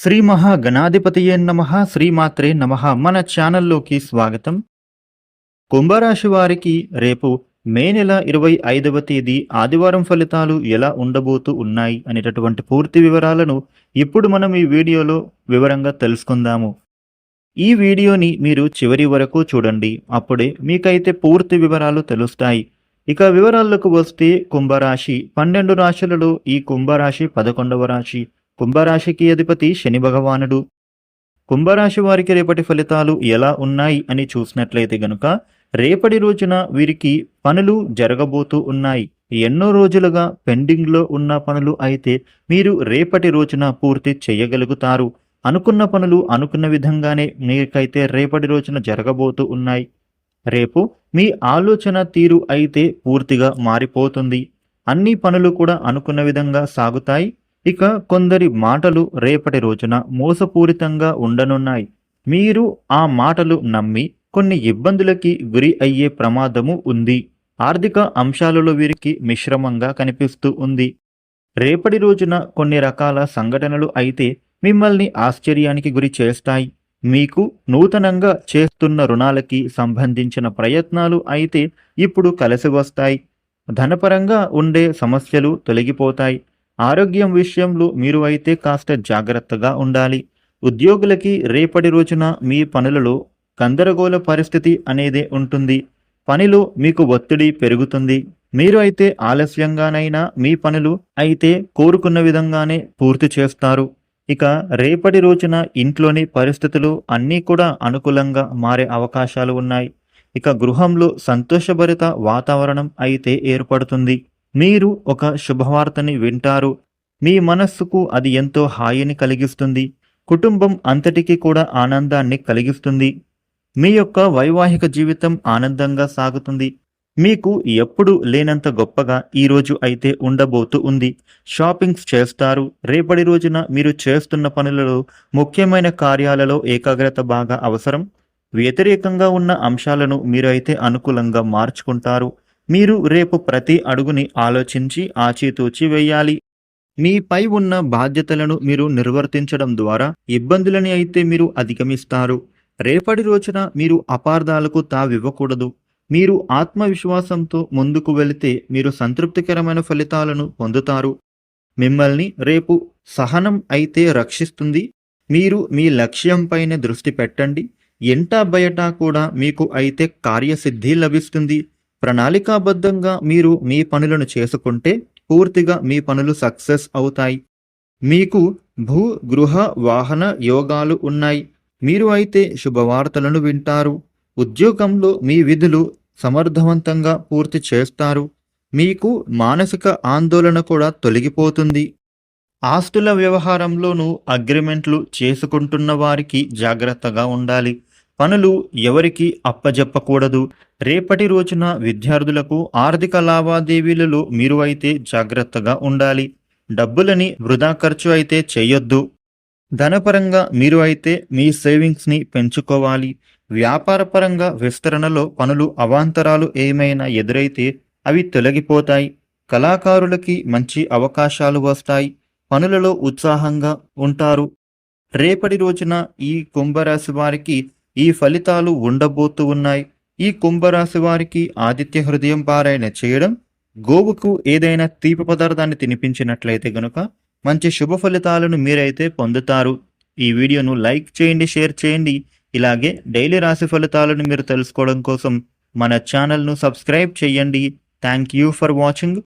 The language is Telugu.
శ్రీ మహాగణాధిపతియే నమ శ్రీమాత్రే నమ మన ఛానల్లోకి స్వాగతం. కుంభరాశి వారికి రేపు మే నెల ఇరవై ఐదవ తేదీ ఆదివారం ఫలితాలు ఎలా ఉండబోతూ ఉన్నాయి అనేటటువంటి పూర్తి వివరాలను ఇప్పుడు మనం ఈ వీడియోలో వివరంగా తెలుసుకుందాము. ఈ వీడియోని మీరు చివరి వరకు చూడండి అప్పుడే మీకైతే పూర్తి వివరాలు తెలుస్తాయి. ఇక వివరాలకు వస్తే కుంభరాశి పన్నెండు రాశులలో ఈ కుంభరాశి పదకొండవ రాశి కుంభరాశికి అధిపతి శని భగవానుడు. కుంభరాశి వారికి రేపటి ఫలితాలు ఎలా ఉన్నాయి అని చూసినట్లయితే గనుక రేపటి రోజున వీరికి పనులు జరగబోతూ ఉన్నాయి. ఎన్నో రోజులుగా పెండింగ్లో ఉన్న పనులు అయితే మీరు రేపటి రోజున పూర్తి చేయగలుగుతారు. అనుకున్న పనులు అనుకున్న విధంగానే మీకైతే రేపటి రోజున జరగబోతూ ఉన్నాయి. రేపు మీ ఆలోచన తీరు అయితే పూర్తిగా మారిపోతుంది. అన్ని పనులు కూడా అనుకున్న విధంగా సాగుతాయి. ఇక కొందరి మాటలు రేపటి రోజున మోసపూరితంగా ఉండనున్నాయి. మీరు ఆ మాటలు నమ్మి కొన్ని ఇబ్బందులకి గురి అయ్యే ప్రమాదము ఉంది. ఆర్థిక అంశాలలో వీరికి మిశ్రమంగా కనిపిస్తూ ఉంది. రేపటి రోజున కొన్ని రకాల సంఘటనలు అయితే మిమ్మల్ని ఆశ్చర్యానికి గురి చేస్తాయి. మీకు నూతనంగా చేస్తున్న రుణాలకి సంబంధించిన ప్రయత్నాలు అయితే ఇప్పుడు కలిసి వస్తాయి. ధనపరంగా ఉండే సమస్యలు తొలగిపోతాయి. ఆరోగ్యం విషయంలో మీరు అయితే కాస్త జాగ్రత్తగా ఉండాలి. ఉద్యోగులకి రేపటి రోజున మీ పనులలో గందరగోళ పరిస్థితి అనేది ఉంటుంది. పనిలో మీకు ఒత్తిడి పెరుగుతుంది. మీరు అయితే ఆలస్యంగానైనా మీ పనులు అయితే కోరుకున్న విధంగానే పూర్తి చేస్తారు. ఇక రేపటి రోజున ఇంట్లోని పరిస్థితులు అన్నీ కూడా అనుకూలంగా మారే అవకాశాలు ఉన్నాయి. ఇక గృహంలో సంతోషభరిత వాతావరణం అయితే ఏర్పడుతుంది. మీరు ఒక శుభవార్తని వింటారు. మీ మనస్సుకు అది ఎంతో హాయిని కలిగిస్తుంది. కుటుంబం అంతటికీ కూడా ఆనందాన్ని కలిగిస్తుంది. మీ యొక్క వైవాహిక జీవితం ఆనందంగా సాగుతుంది. మీకు ఎప్పుడు లేనంత గొప్పగా ఈ రోజు అయితే ఉండబోతూ ఉంది. షాపింగ్స్ చేస్తారు. రేపటి రోజున మీరు చేస్తున్న పనులలో ముఖ్యమైన కార్యాలలో ఏకాగ్రత బాగా అవసరం. వ్యతిరేకంగా ఉన్న అంశాలను మీరు అయితే అనుకూలంగా మార్చుకుంటారు. మీరు రేపు ప్రతి అడుగుని ఆలోచించి ఆచితూచి వేయాలి. మీపై ఉన్న బాధ్యతలను మీరు నిర్వర్తించడం ద్వారా ఇబ్బందులని అయితే మీరు అధిగమిస్తారు. రేపటి రోజున మీరు అపార్థాలకు తావివ్వకూడదు. మీరు ఆత్మవిశ్వాసంతో ముందుకు వెళితే మీరు సంతృప్తికరమైన ఫలితాలను పొందుతారు. మిమ్మల్ని రేపు సహనం అయితే రక్షిస్తుంది. మీరు మీ లక్ష్యంపైన దృష్టి పెట్టండి. ఎంట బయట కూడా మీకు అయితే కార్యసిద్ధి లభిస్తుంది. ప్రణాళికాబద్ధంగా మీరు మీ పనులను చేసుకుంటే పూర్తిగా మీ పనులు సక్సెస్ అవుతాయి. మీకు భూ గృహ వాహన యోగాలు ఉన్నాయి. మీరు అయితే శుభవార్తలను వింటారు. ఉద్యోగంలో మీ విధులు సమర్థవంతంగా పూర్తి చేస్తారు. మీకు మానసిక ఆందోళన కూడా తొలగిపోతుంది. ఆస్తుల వ్యవహారంలోనూ అగ్రిమెంట్లు చేసుకుంటున్న వారికి జాగ్రత్తగా ఉండాలి. పనులు ఎవరికి అప్పజెప్పకూడదు. రేపటి రోజున విద్యార్థులకు ఆర్థిక లావాదేవీలలో మీరు అయితే జాగ్రత్తగా ఉండాలి. డబ్బులని వృధా ఖర్చు అయితే చేయొద్దు. ధనపరంగా మీరు అయితే మీ సేవింగ్స్ని పెంచుకోవాలి. వ్యాపారపరంగా విస్తరణలో పనులు అవాంతరాలు ఏమైనా ఎదురైతే అవి తొలగిపోతాయి. కళాకారులకి మంచి అవకాశాలు వస్తాయి. పనులలో ఉత్సాహంగా ఉంటారు. రేపటి రోజున ఈ కుంభరాశి వారికి ఈ ఫలితాలు ఉండబోతూ ఉన్నాయి. ఈ కుంభరాశి వారికి ఆదిత్య హృదయం పారాయణ చేయడం గోవుకు ఏదైనా తీపి పదార్థాన్ని తినిపించినట్లయితే గనుక మంచి శుభ ఫలితాలను మీరైతే పొందుతారు. ఈ వీడియోను లైక్ చేయండి షేర్ చేయండి. ఇలాగే డైలీ రాశి ఫలితాలను మీరు తెలుసుకోవడం కోసం మన ఛానల్ను సబ్స్క్రైబ్ చేయండి. Thank you for watching.